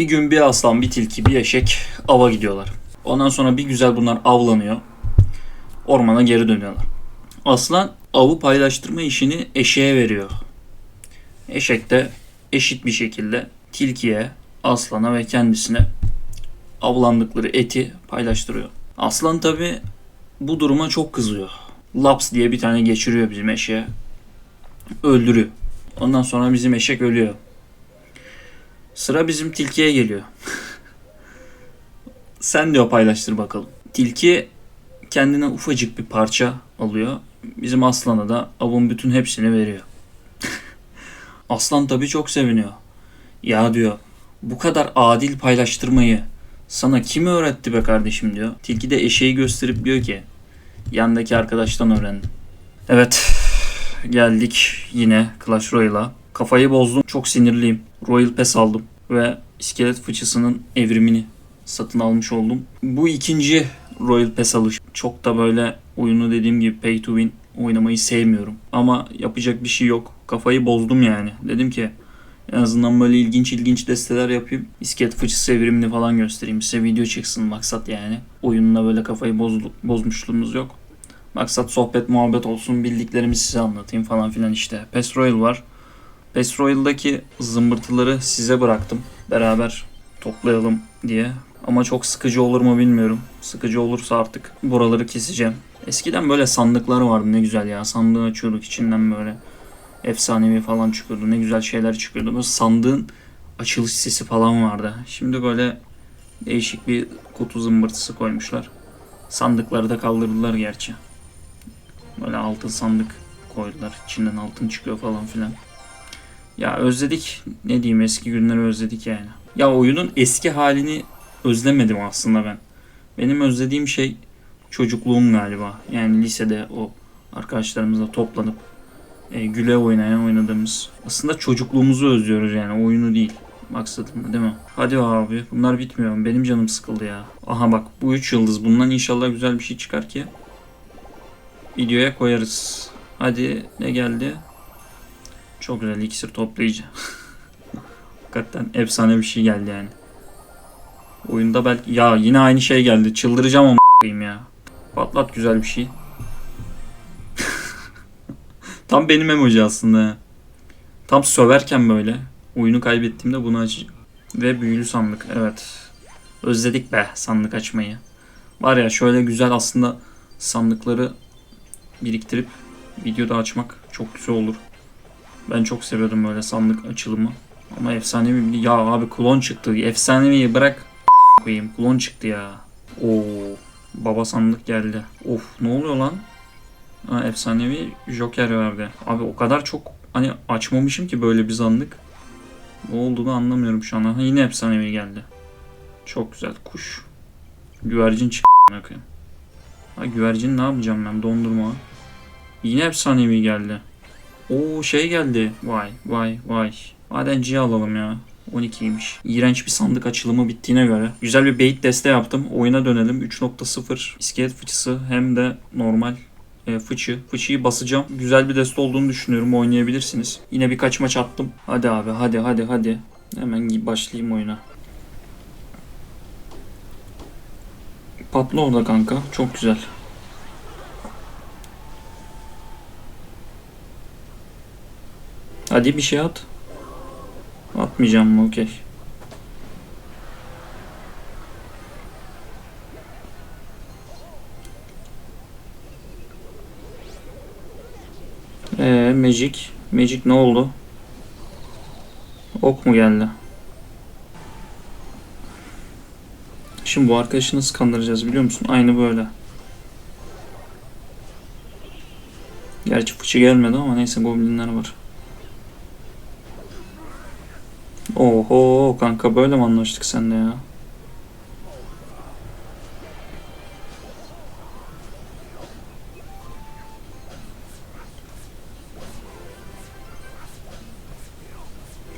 Bir gün bir aslan, bir tilki, bir eşek ava gidiyorlar. Ondan sonra bir güzel bunlar avlanıyor. Ormana geri dönüyorlar. Aslan avı paylaştırma işini eşeğe veriyor. Eşek de eşit bir şekilde tilkiye, aslana ve kendisine avlandıkları eti paylaştırıyor. Aslan tabi bu duruma çok kızıyor. Laps diye bir tane geçiriyor bizim eşeğe. Öldürüyor. Ondan sonra bizim eşek ölüyor. Sıra bizim tilkiye geliyor. Sen diyor paylaştır bakalım. Tilki kendine ufacık bir parça alıyor. Bizim aslana da avın bütün hepsini veriyor. Aslan tabii çok seviniyor. Ya diyor bu kadar adil paylaştırmayı sana kim öğretti be kardeşim diyor. Tilki de eşeği gösterip diyor ki yandaki arkadaştan öğrendim. Evet geldik yine Clash Royale'a. Kafayı bozdum. Çok sinirliyim. Royal Pass aldım ve iskelet fıçısının evrimini satın almış oldum. Bu ikinci Royal Pass alış. Çok da böyle oyunu dediğim gibi pay to win oynamayı sevmiyorum. Ama yapacak bir şey yok. Kafayı bozdum yani. Dedim ki en azından böyle ilginç ilginç desteler yapayım. İskelet fıçısı evrimini falan göstereyim. Size video çıksın maksat yani. Oyunla böyle kafayı bozdu, bozmuşluğumuz yok. Maksat sohbet muhabbet olsun bildiklerimi size anlatayım falan filan işte. PES Royal var. PES Royal'daki zımbırtıları size bıraktım. Beraber toplayalım diye. Ama çok sıkıcı olur mu bilmiyorum. Sıkıcı olursa artık buraları keseceğim. Eskiden böyle sandıklar vardı ne güzel ya. Sandığı açıyorduk içinden böyle efsanevi falan çıkıyordu. Ne güzel şeyler çıkıyordu. Böyle sandığın açılış sesi falan vardı. Şimdi böyle değişik bir kutu zımbırtısı koymuşlar. Sandıkları da kaldırdılar gerçi. Böyle altın sandık koydular. İçinden altın çıkıyor falan filan. Ya özledik. Ne diyeyim eski günleri özledik yani. Ya oyunun eski halini özlemedim aslında ben. Benim özlediğim şey çocukluğum galiba. Yani lisede o arkadaşlarımızla toplanıp e, güle oynaya oynadığımız. Aslında çocukluğumuzu özlüyoruz yani oyunu değil. Maksadım değil mi? Hadi abi bunlar bitmiyor. Benim canım sıkıldı ya. Aha bak bu 3 yıldız. Bundan inşallah güzel bir şey çıkar ki videoya koyarız. Hadi ne geldi? Çok güzel iksir toplayıcı. Hakikaten efsane bir şey geldi yani. Oyunda belki ya yine aynı şey geldi. Çıldıracağım ama ya. Patlat güzel bir şey. Tam benim emoji aslında. Tam söverken böyle oyunu kaybettiğimde bunu açacağım. Ve büyülü sandık. Evet. Özledik be sandık açmayı. Var ya şöyle güzel aslında sandıkları biriktirip videoda açmak çok güzel olur. Ben çok seviyorum böyle sandık açılımı. Ama efsanevi bir ya abi klon çıktı. Efsanevi bırak koyayım. Klon çıktı ya. Oo baba sandık geldi. Of ne oluyor lan? Ha, efsanevi Joker verdi. Abi o kadar çok hani açmamışım ki böyle bir sandık. Ne olduğunu anlamıyorum şu an. Ha, yine efsanevi geldi. Çok güzel kuş. Güvercin. Bakayım. Ha güvercin ne yapacağım ben dondurma. Yine efsanevi geldi. Oo şey geldi. Vay vay vay. Madenciyi alalım ya. 12'ymiş. İğrenç bir sandık açılımı bittiğine göre. Güzel bir bait deste yaptım. Oyuna dönelim. 3.0 iskelet fıçısı hem de normal e, fıçı. Fıçıyı basacağım. Güzel bir deste olduğunu düşünüyorum. Oynayabilirsiniz. Yine birkaç maç attım. Hadi abi hadi hadi hadi. Hemen başlayayım oyuna. Patla orada kanka. Çok güzel. Hadi bir şey at. Atmayacağım mı? Okey. Ee, Magic. Magic ne oldu? Ok mu geldi? Şimdi bu arkadaşı nasıl kandıracağız biliyor musun? Aynı böyle. Gerçi fıçı gelmedi ama neyse goblinler var. Oho kanka böyle mi anlaştık seninle ya?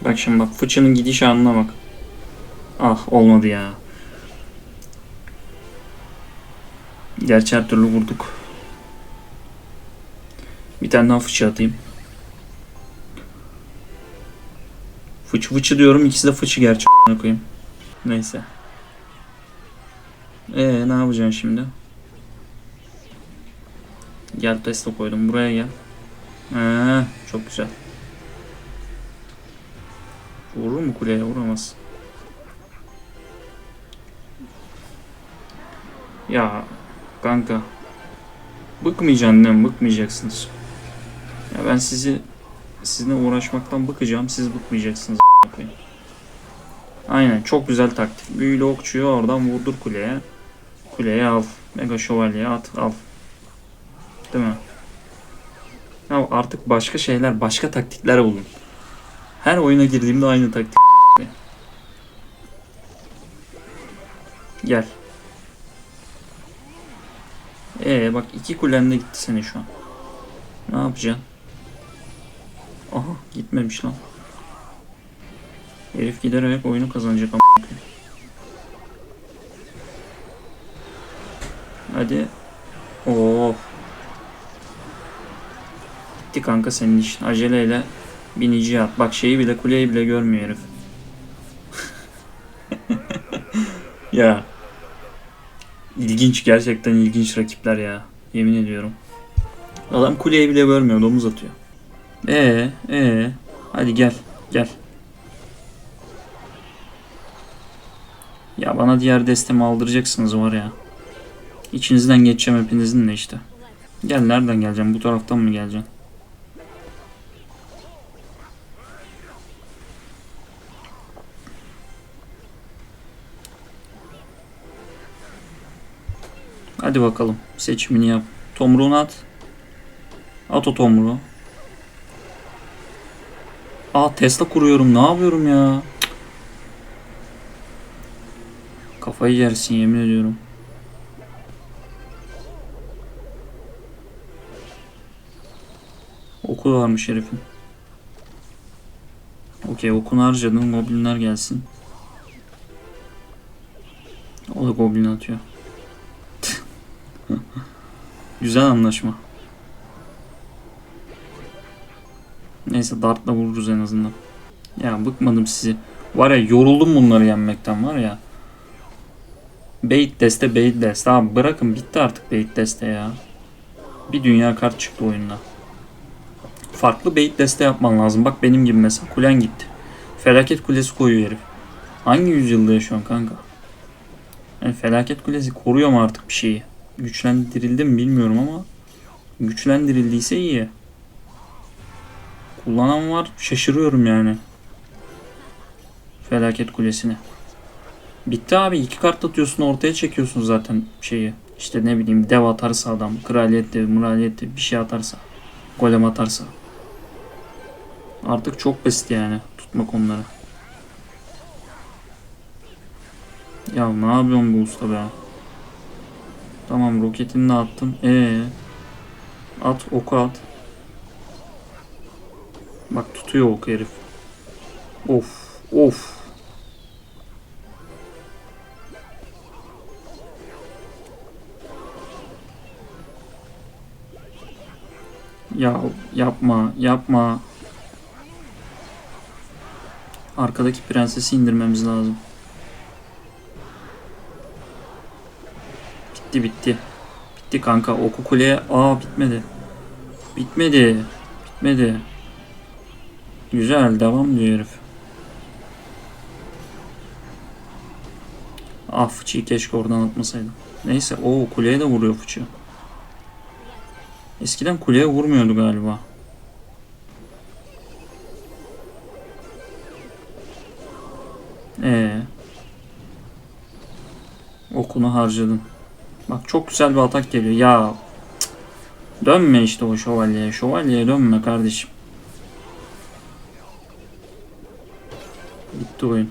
Bak şimdi bak fıçının gidiş anına bak. Ah olmadı ya. Gerçi her türlü vurduk. Bir tane daha fıçı atayım. Fıçı diyorum ikisi de fıçı gerçi koyayım. Neyse. Ee ne yapacaksın şimdi? Gel Tesla koydum buraya gel. Ee, çok güzel. Vurur mu kuleye? Vuramaz. Ya kanka. Bıkmayacaksın değil mi? Bıkmayacaksınız. Ya ben sizi sizinle uğraşmaktan bıkacağım. Siz bıkmayacaksınız. Aynen çok güzel taktik. Büyülü okçuyu oradan vurdur kuleye. Kuleye al. Mega şövalye at al. Değil mi? Ya artık başka şeyler, başka taktikler bulun. Her oyuna girdiğimde aynı taktik. Gel. Ee bak iki kulen de gitti senin şu an. Ne yapacaksın? Aha gitmemiş lan. Herif giderek oyunu kazanacak ama. Hadi. Oo. Gitti kanka senin işin. Aceleyle binici at. Bak şeyi bile kuleyi bile görmüyor herif. ya. İlginç gerçekten ilginç rakipler ya. Yemin ediyorum. Adam kuleyi bile görmüyor. Domuz atıyor. Ee, ee. Hadi gel. Gel. Ya bana diğer destemi aldıracaksınız var ya. İçinizden geçeceğim hepinizin de işte. Gel nereden geleceğim? Bu taraftan mı geleceksin? Hadi bakalım. Seçimini yap. Tomruğunu at. At o tomruğu. Aa Tesla kuruyorum. Ne yapıyorum ya? Cık. Kafayı yersin yemin ediyorum. Oku varmış herifin. Okey okunu harcadın. Goblinler gelsin. O da goblin atıyor. Güzel anlaşma. Neyse dartla vururuz en azından. Ya bıkmadım sizi. Var ya yoruldum bunları yenmekten var ya. Bait deste bait deste. Abi bırakın bitti artık bait deste ya. Bir dünya kart çıktı oyunda. Farklı bait deste yapman lazım. Bak benim gibi mesela kulen gitti. Felaket kulesi koyuyor herif. Hangi yüzyılda yaşıyorsun kanka? Yani felaket kulesi koruyor mu artık bir şeyi? Güçlendirildi mi bilmiyorum ama güçlendirildiyse iyi. Kullanan var şaşırıyorum yani. Felaket kulesini. Bitti abi iki kart atıyorsun ortaya çekiyorsun zaten şeyi. İşte ne bileyim dev atarsa adam, kraliyet dev, muraliyet dev bir şey atarsa, golem atarsa. Artık çok basit yani tutmak onları. Ya ne yapıyorsun bu usta be? Tamam roketini de attım. Ee, at oku at. Bak tutuyor ok herif. Of of. Ya yapma yapma. Arkadaki prensesi indirmemiz lazım. Bitti bitti. Bitti kanka. Oku kuleye. Aa bitmedi. Bitmedi. Bitmedi. Güzel. Devam diyor herif. Ah fıçıyı keşke oradan atmasaydım. Neyse. o kuleye de vuruyor fıçı. Eskiden kuleye vurmuyordu galiba. Ee. Okunu harcadın. Bak çok güzel bir atak geliyor. Ya dönme işte o şövalyeye. Şövalyeye dönme kardeşim. Bitti oyun.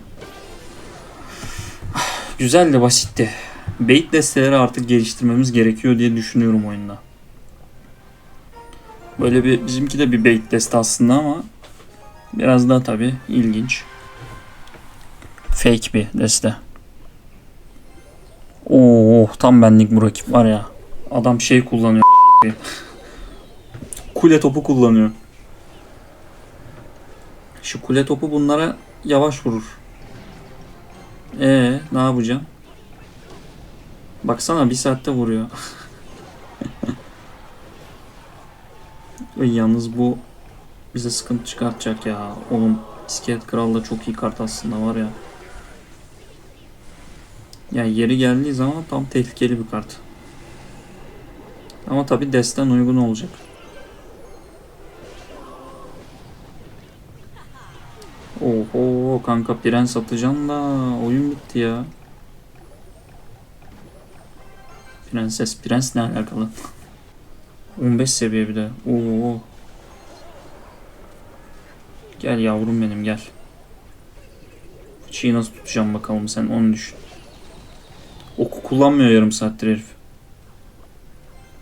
Güzel de basitti. Bait desteleri artık geliştirmemiz gerekiyor diye düşünüyorum oyunda. Böyle bir bizimki de bir bait deste aslında ama biraz daha tabi ilginç. Fake bir deste. Oo tam benlik bu rakip var ya. Adam şey kullanıyor. kule topu kullanıyor. Şu kule topu bunlara yavaş vurur. Ee, ne yapacağım? Baksana bir saatte vuruyor. Ay, Yalnız bu bize sıkıntı çıkartacak ya. Oğlum İskelet Kral da çok iyi kart aslında var ya. Ya yeri geldiği zaman tam tehlikeli bir kart. Ama tabi desten uygun olacak. Oho kanka prens atacaksın da oyun bitti ya. Prenses prens ne alakalı? 15 seviye bir de. Oo. Gel yavrum benim gel. Fıçıyı nasıl tutacağım bakalım sen onu düşün. Oku kullanmıyor yarım saattir herif.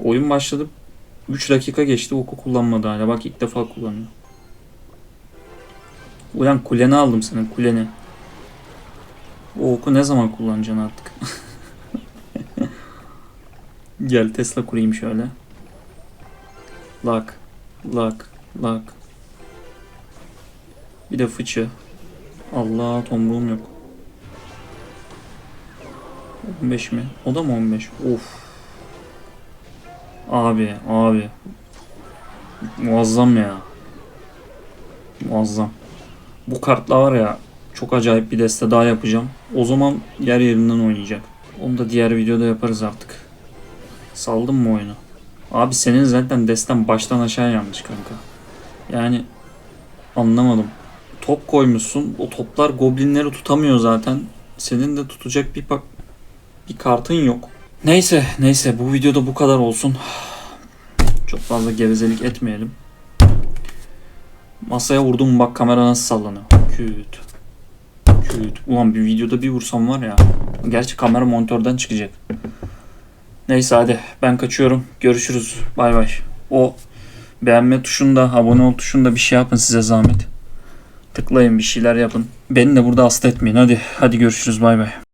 Oyun başladı. 3 dakika geçti oku kullanmadı hala. Bak ilk defa kullanıyor. Ulan kuleni aldım senin kuleni. O oku ne zaman kullanacaksın artık? Gel Tesla kurayım şöyle. Lak. Lak. Lak. Bir de fıçı. Allah tomruğum yok. 15 mi? O da mı 15? Of. Abi, abi. Muazzam ya. Muazzam. Bu kartla var ya çok acayip bir deste daha yapacağım. O zaman yer yerinden oynayacak. Onu da diğer videoda yaparız artık. Saldım mı oyunu? Abi senin zaten desten baştan aşağı yanlış kanka. Yani anlamadım. Top koymuşsun. O toplar goblinleri tutamıyor zaten. Senin de tutacak bir bak bir kartın yok. Neyse, neyse bu videoda bu kadar olsun. Çok fazla gevezelik etmeyelim. Masaya vurdum bak kamera nasıl sallanıyor. Küt. Küt. Ulan bir videoda bir vursam var ya. Gerçi kamera monitörden çıkacak. Neyse hadi ben kaçıyorum. Görüşürüz. Bay bay. O beğenme tuşunda, abone ol tuşunda bir şey yapın size zahmet. Tıklayın bir şeyler yapın. Beni de burada hasta etmeyin. Hadi hadi görüşürüz. Bay bay.